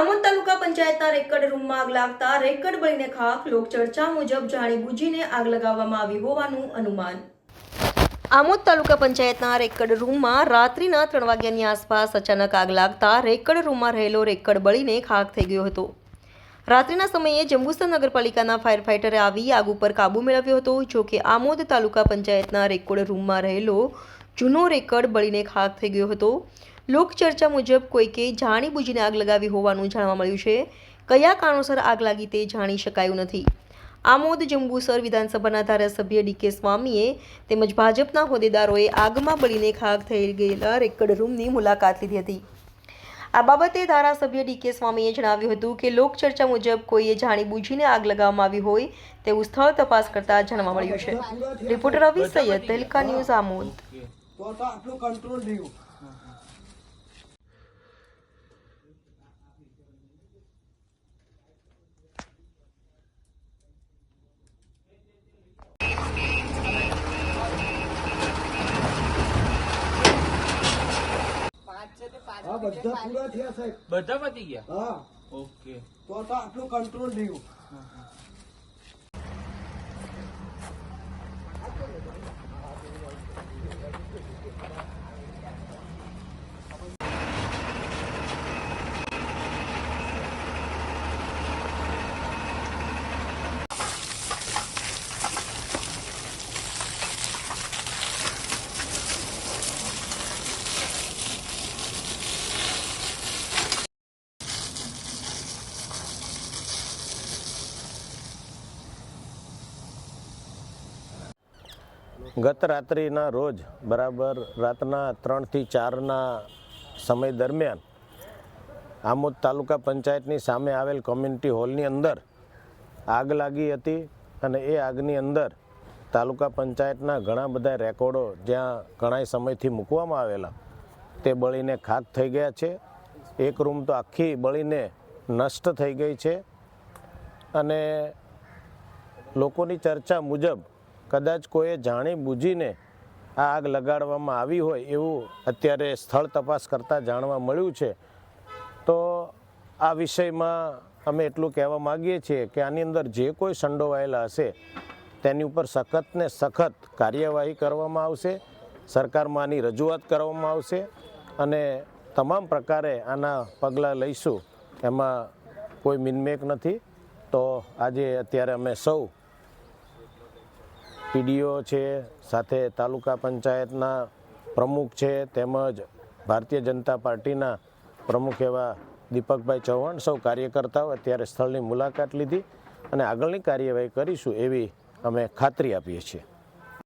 રેકડ રૂમમાં આગ લાગતા રેકડ બળીને ખાખ, લોકચર્ચા મુજબ જાણી બુજીને આગ લગાવવામાં આવી હોવાનું અનુમાન. આમોદ તાલુકા પંચાયતના રેકડ રૂમમાં રાત્રિના ત્રણ વાગ્યાની આસપાસ અચાનક આગ લાગતા રેકડ રૂમમાં રહેલો રેકડ બળીને ખાખ થઈ ગયો હતો. રાત્રિના સમયે જંબુસર નગરપાલિકાના ફાયર ફાઇટરે આવી આગ ઉપર કાબુ મેળવ્યો હતો, જો કે આમોદ તાલુકા પંચાયતના રેકોર્ડ રૂમમાં રહેલો જૂનો રેકડ બળીને ખાખ થઈ ગયો હતો. લોકચર્ચા મુજબ કોઈકે જાણીબૂજીને આગ લગાવી હોવાનું જાણવા મળ્યું છે. કયા કારણોસર આગ લાગી તે જાણી શકાયું નથી. આમોદ જંબુસર વિધાનસભાના ધારાસભ્ય ડીકે સ્વામીએ તેમજ ભાજપના હોદ્દેદારોએ આગમાં બળીને ખાખ થઈ ગયેલા રેકર્ડ રૂમની મુલાકાત લીધી હતી. આ બાબતે ધારાસભ્ય ડીકે સ્વામીએ જણાવ્યું હતું કે, લોકચર્ચા મુજબ કોઈએ જાણીબૂજીને આગ લગાવવામાં આવી હોય તેવું સ્થળ તપાસ કરતા જાણવા મળ્યું છે. Reporter Ravi Saiyed Tehelka news Amod. તો આટલું કંટ્રોલ રહ્યું. હા બધા પૂરા થયા સાહેબ. બધા પતી ગયા? હા. ઓકે. તો તો આટલું કંટ્રોલ રહ્યું. ગત રાત્રિના રોજ, બરાબર રાતના ત્રણથી ચારના સમય દરમિયાન, આમોદ તાલુકા પંચાયતની સામે આવેલ કોમ્યુનિટી હોલની અંદર આગ લાગી હતી અને એ આગની અંદર તાલુકા પંચાયતના ઘણા બધા રેકોર્ડો જ્યાં ઘણા સમયથી મૂકવામાં આવેલા, તે બળીને ખાક થઈ ગયા છે. એક રૂમ તો આખી બળીને નષ્ટ થઈ ગઈ છે. અને લોકોની ચર્ચા મુજબ કદાચ કોઈએ જાણી બૂજીને આ આગ લગાડવામાં આવી હોય એવું અત્યારે સ્થળ તપાસ કરતાં જાણવા મળ્યું છે, તો આ વિષયમાં અમે એટલું કહેવા માગીએ છીએ કે આની અંદર જે કોઈ સંડોવાયેલા હશે, તેની ઉપર સખત ને સખત કાર્યવાહી કરવામાં આવશે, સરકારમાં આની રજૂઆત કરવામાં આવશે અને તમામ પ્રકારે આના પગલાં લઈશું. એમાં કોઈ મિનમેક નથી. તો આજે અત્યારે અમે સૌ પીડીઓ છે, સાથે તાલુકા પંચાયતના પ્રમુખ છે, તેમજ ભારતીય જનતા પાર્ટીના પ્રમુખ એવા દીપકભાઈ ચૌહાણ. સૌ કાર્યકર્તાઓ અત્યારે સ્થળની મુલાકાત લીધી અને આગળની કાર્યવાહી કરીશું એવી અમે ખાતરી આપીએ છીએ.